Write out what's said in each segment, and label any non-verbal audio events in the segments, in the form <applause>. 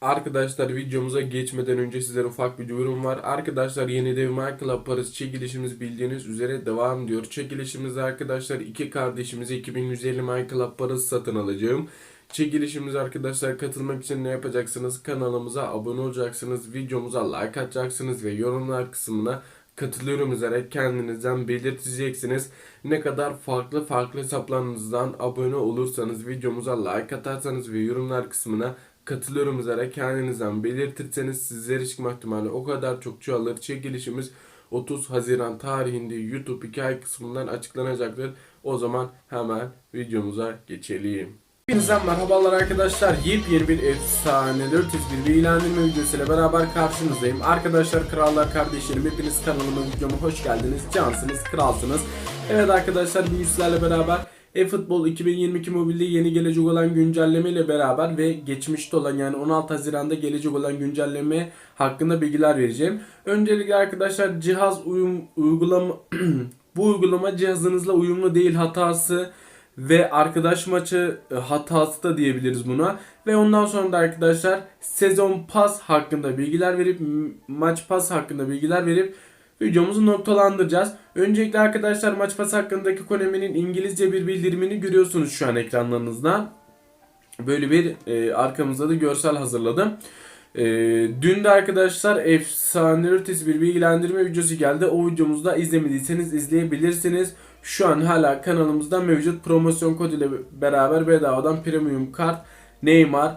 Arkadaşlar videomuza geçmeden önce sizlere ufak bir duyurum var. Arkadaşlar yeni dev Club parası çekilişimiz bildiğiniz üzere devam ediyor. Çekilişimizde arkadaşlar iki kardeşimize 2150 Club parası satın alacağım. Çekilişimiz arkadaşlar katılmak için ne yapacaksınız? Kanalımıza abone olacaksınız, videomuza like atacaksınız ve yorumlar kısmına katılıyorum üzere kendinizden belirteceksiniz. Ne kadar farklı farklı hesaplarınızdan abone olursanız, videomuza like atarsanız ve yorumlar kısmına katılıyorum üzere kendinizden belirtirseniz sizlere çıkma ihtimali o kadar çok çoğalır. Çekilişimiz 30 Haziran tarihinde YouTube hikaye kısmından açıklanacaktır. O zaman hemen videomuza geçelim. Hepinizden merhabalar arkadaşlar. Yepyeni bir efsane 401 bilgilendirme videosuyla beraber karşınızdayım. Arkadaşlar krallar kardeşlerim hepiniz kanalıma videoma hoş geldiniz. Cansınız, kralsınız. Evet arkadaşlar bugün sizlerle beraber eFootball 2022 mobilde yeni gelecek olan güncelleme ile beraber ve geçmişte olan yani 16 Haziran'da gelecek olan güncelleme hakkında bilgiler vereceğim. Öncelikle arkadaşlar cihaz uyum uygulama <clears throat> bu uygulama cihazınızla uyumlu değil hatası ve arkadaş maçı e, hatası da diyebiliriz buna. Ve ondan sonra da arkadaşlar sezon pas hakkında bilgiler verip maç pas hakkında bilgiler verip videomuzu noktalandıracağız. Öncelikle arkadaşlar maç pas hakkındaki Konami'nin İngilizce bir bildirimini görüyorsunuz şu an ekranlarınızda. Böyle bir e, arkamızda da görsel hazırladım. E, dün de arkadaşlar efsane ötesi bir bilgilendirme videosu geldi. O videomuzu da izlemediyseniz izleyebilirsiniz. Şu an hala kanalımızda mevcut promosyon kodu ile beraber bedavadan premium kart Neymar,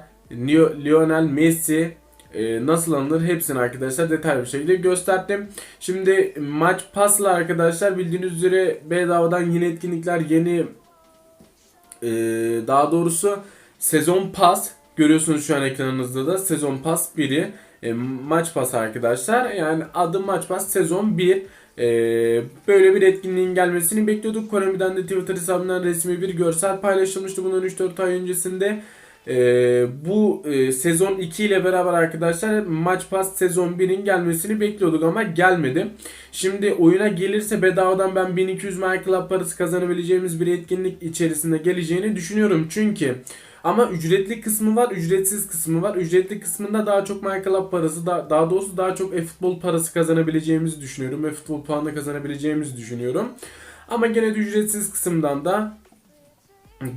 Lionel Messi e, nasıl alınır hepsini arkadaşlar detaylı bir şekilde gösterdim. Şimdi maç pasla arkadaşlar bildiğiniz üzere bedavadan yeni etkinlikler yeni e, daha doğrusu sezon pas görüyorsunuz şu an ekranınızda da sezon pas 1'i e, maç pas arkadaşlar yani adı maç pas sezon 1 e, böyle bir etkinliğin gelmesini bekliyorduk. Konami'den de Twitter hesabından resmi bir görsel paylaşılmıştı bundan 3-4 ay öncesinde. E, bu e, sezon 2 ile beraber arkadaşlar maç pas sezon 1'in gelmesini bekliyorduk ama gelmedi. Şimdi oyuna gelirse bedavadan ben 1200 My Club parası kazanabileceğimiz bir etkinlik içerisinde geleceğini düşünüyorum. Çünkü ama ücretli kısmı var, ücretsiz kısmı var. Ücretli kısmında daha çok My Club parası, da, daha doğrusu daha çok e-futbol parası kazanabileceğimizi düşünüyorum. E-futbol puanı kazanabileceğimizi düşünüyorum. Ama gene de ücretsiz kısımdan da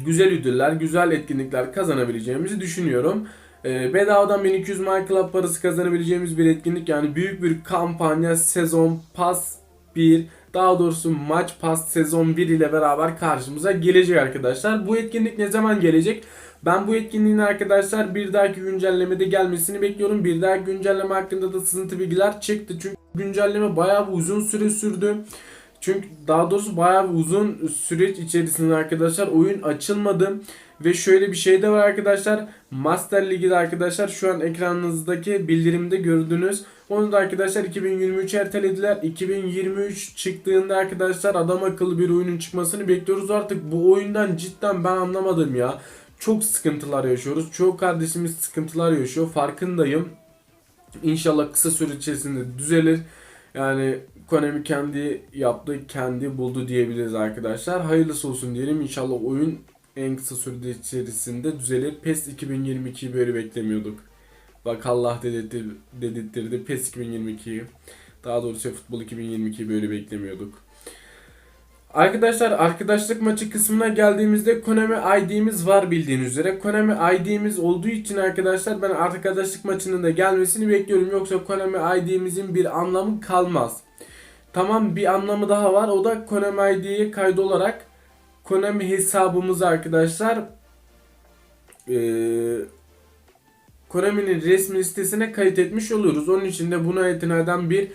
güzel ödüller, güzel etkinlikler kazanabileceğimizi düşünüyorum. Ee, bedavadan 1200 My Club parası kazanabileceğimiz bir etkinlik yani büyük bir kampanya sezon pas 1 daha doğrusu maç pas sezon 1 ile beraber karşımıza gelecek arkadaşlar. Bu etkinlik ne zaman gelecek? Ben bu etkinliğin arkadaşlar bir dahaki güncellemede gelmesini bekliyorum. Bir dahaki güncelleme hakkında da sızıntı bilgiler çıktı. Çünkü güncelleme bayağı bir uzun süre sürdü. Çünkü daha doğrusu bayağı bir uzun süreç içerisinde arkadaşlar oyun açılmadı. Ve şöyle bir şey de var arkadaşlar. Master Ligi'de arkadaşlar şu an ekranınızdaki bildirimde gördünüz. Onu da arkadaşlar 2023 ertelediler. 2023 çıktığında arkadaşlar adam akıllı bir oyunun çıkmasını bekliyoruz. Artık bu oyundan cidden ben anlamadım ya. Çok sıkıntılar yaşıyoruz. Çoğu kardeşimiz sıkıntılar yaşıyor. Farkındayım. İnşallah kısa süre içerisinde düzelir. Yani Konami kendi yaptı, kendi buldu diyebiliriz arkadaşlar. Hayırlısı olsun diyelim. İnşallah oyun en kısa sürede içerisinde düzelir. PES 2022'yi böyle beklemiyorduk. Bak Allah dedirtti, dedirttirdi PES 2022'yi. Daha doğrusu futbol 2022'yi böyle beklemiyorduk. Arkadaşlar arkadaşlık maçı kısmına geldiğimizde Konami ID'miz var bildiğiniz üzere. Konami ID'miz olduğu için arkadaşlar ben arkadaşlık maçının da gelmesini bekliyorum. Yoksa Konami ID'mizin bir anlamı kalmaz. Tamam bir anlamı daha var. O da Konami ID'ye kaydolarak Konami hesabımızı arkadaşlar eee Konami'nin resmi listesine kayıt etmiş oluyoruz. Onun için de buna itinaden bir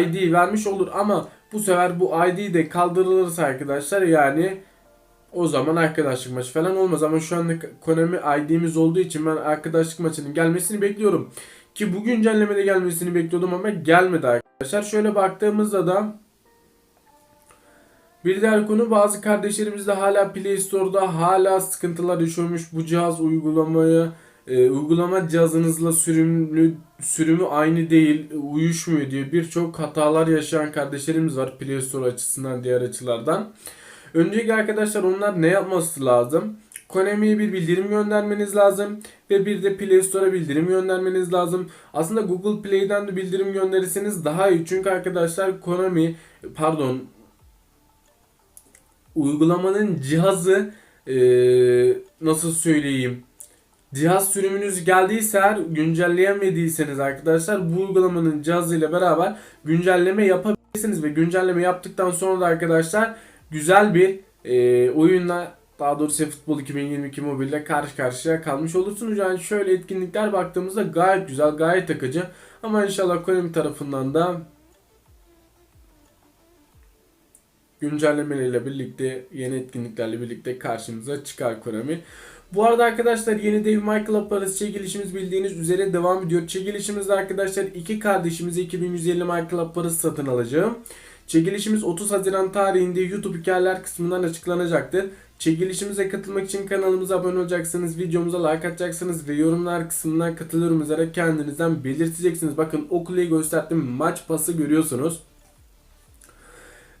ID vermiş olur ama bu sefer bu ID de kaldırılırsa arkadaşlar yani o zaman arkadaşlık maçı falan olmaz ama şu anda Konami ID'miz olduğu için ben arkadaşlık maçının gelmesini bekliyorum. Ki bu güncellemede gelmesini bekliyordum ama gelmedi arkadaşlar. Şöyle baktığımızda da bir diğer konu bazı kardeşlerimiz de hala Play Store'da hala sıkıntılar yaşıyormuş. Bu cihaz uygulamaya e, uygulama cihazınızla sürümlü sürümü aynı değil, uyuşmuyor diye birçok hatalar yaşayan kardeşlerimiz var Play Store açısından diğer açılardan. Öncelikle arkadaşlar onlar ne yapması lazım? Konami'ye bir bildirim göndermeniz lazım ve bir de Play Store'a bildirim göndermeniz lazım. Aslında Google Play'den de bildirim gönderirseniz daha iyi. Çünkü arkadaşlar Konami pardon uygulamanın cihazı eee, nasıl söyleyeyim cihaz sürümünüz geldiyse eğer güncelleyemediyseniz arkadaşlar bu uygulamanın cihazıyla beraber güncelleme yapabilirsiniz ve güncelleme yaptıktan sonra da arkadaşlar güzel bir eee, oyunla daha doğrusu Futbol 2022 mobilde karşı karşıya kalmış olursunuz. Yani şöyle etkinlikler baktığımızda gayet güzel, gayet akıcı. Ama inşallah Konami tarafından da güncellemeleriyle birlikte, yeni etkinliklerle birlikte karşımıza çıkar Konami. Bu arada arkadaşlar yeni My Club parası çekilişimiz bildiğiniz üzere devam ediyor. Çekilişimizde arkadaşlar iki kardeşimize 2150 My Club parası satın alacağım. Çekilişimiz 30 Haziran tarihinde YouTube hikayeler kısmından açıklanacaktır. Çekilişimize katılmak için kanalımıza abone olacaksınız, videomuza like atacaksınız ve yorumlar kısmından katılıyorum üzere kendinizden belirteceksiniz. Bakın o kuleyi gösterdim maç pası görüyorsunuz.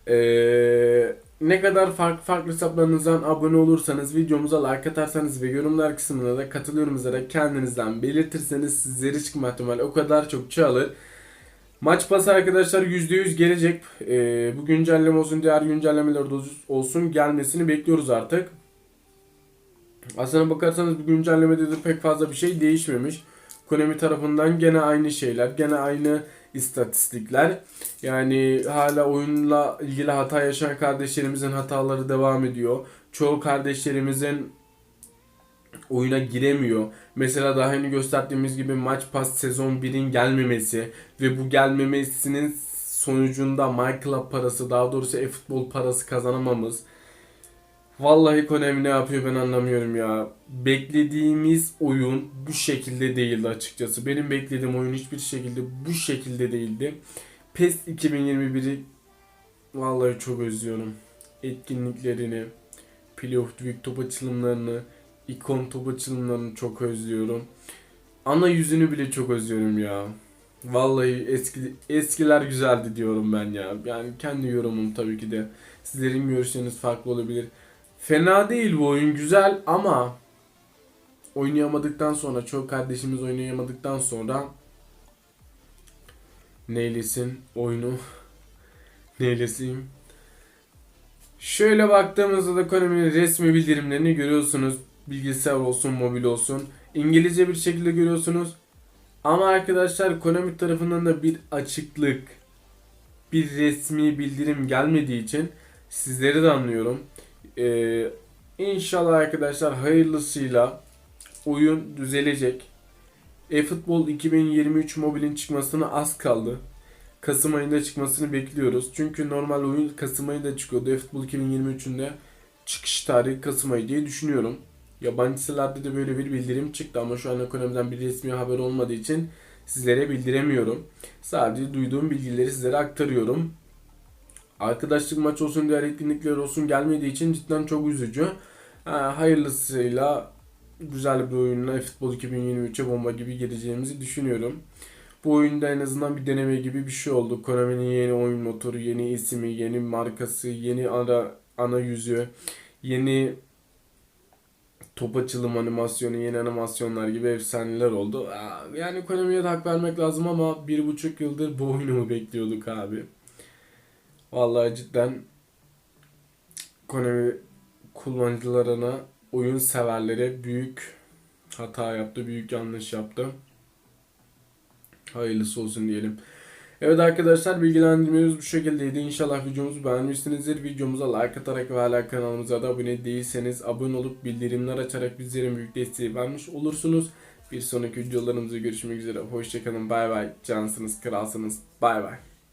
Ee, ne kadar farklı farklı hesaplarınızdan abone olursanız, videomuza like atarsanız ve yorumlar kısmına da katılıyorum üzere kendinizden belirtirseniz sizleri çıkma ihtimali o kadar çok çoğalır. Maç pası arkadaşlar %100 gelecek. Ee, bu güncelleme olsun, diğer güncellemeler olsun gelmesini bekliyoruz artık. Aslına bakarsanız bu güncellemede de pek fazla bir şey değişmemiş. Konami tarafından gene aynı şeyler, gene aynı istatistikler. Yani hala oyunla ilgili hata yaşayan kardeşlerimizin hataları devam ediyor. Çoğu kardeşlerimizin oyuna giremiyor. Mesela daha yeni gösterdiğimiz gibi maç pas sezon 1'in gelmemesi ve bu gelmemesinin sonucunda My Club parası daha doğrusu e-futbol parası kazanamamız. Vallahi Konami ne yapıyor ben anlamıyorum ya. Beklediğimiz oyun bu şekilde değildi açıkçası. Benim beklediğim oyun hiçbir şekilde bu şekilde değildi. PES 2021'i vallahi çok özlüyorum. Etkinliklerini, playoff büyük top açılımlarını, ikon top açılımlarını çok özlüyorum. Ana yüzünü bile çok özlüyorum ya. Vallahi eski eskiler güzeldi diyorum ben ya. Yani kendi yorumum tabii ki de. Sizlerin görüşleriniz farklı olabilir. Fena değil bu oyun güzel ama oynayamadıktan sonra çoğu kardeşimiz oynayamadıktan sonra neylesin oyunu <laughs> neylesin Şöyle baktığımızda da Konami'nin resmi bildirimlerini görüyorsunuz. Bilgisayar olsun, mobil olsun. İngilizce bir şekilde görüyorsunuz. Ama arkadaşlar Konami tarafından da bir açıklık, bir resmi bildirim gelmediği için sizleri de anlıyorum. Ee, inşallah arkadaşlar hayırlısıyla oyun düzelecek. eFootball 2023 mobilin çıkmasına az kaldı. Kasım ayında çıkmasını bekliyoruz. Çünkü normal oyun Kasım ayında çıkıyordu. eFootball 2023'ün de çıkış tarihi Kasım ayı diye düşünüyorum. Yabancı sitelerde de böyle bir bildirim çıktı ama şu an ekonomiden bir resmi haber olmadığı için sizlere bildiremiyorum. Sadece duyduğum bilgileri sizlere aktarıyorum. Arkadaşlık maç olsun diğer etkinlikler olsun gelmediği için cidden çok üzücü. Ha, hayırlısıyla güzel bir oyunla futbol 2023'e bomba gibi geleceğimizi düşünüyorum. Bu oyunda en azından bir deneme gibi bir şey oldu. Konami'nin yeni oyun motoru, yeni ismi, yeni markası, yeni ana ana yüzü, yeni top açılım animasyonu, yeni animasyonlar gibi efsaneler oldu. Yani Konami'ye de hak vermek lazım ama bir buçuk yıldır bu oyunu mu bekliyorduk abi? Vallahi cidden Konami kullanıcılarına, oyun severlere büyük hata yaptı, büyük yanlış yaptı. Hayırlısı olsun diyelim. Evet arkadaşlar bilgilendirmemiz bu şekildeydi. İnşallah videomuzu beğenmişsinizdir. Videomuza like atarak ve hala kanalımıza da abone değilseniz abone olup bildirimler açarak bizlere büyük desteği vermiş olursunuz. Bir sonraki videolarımızda görüşmek üzere. Hoşçakalın. Bay bay. Cansınız, kralsınız. Bay bay.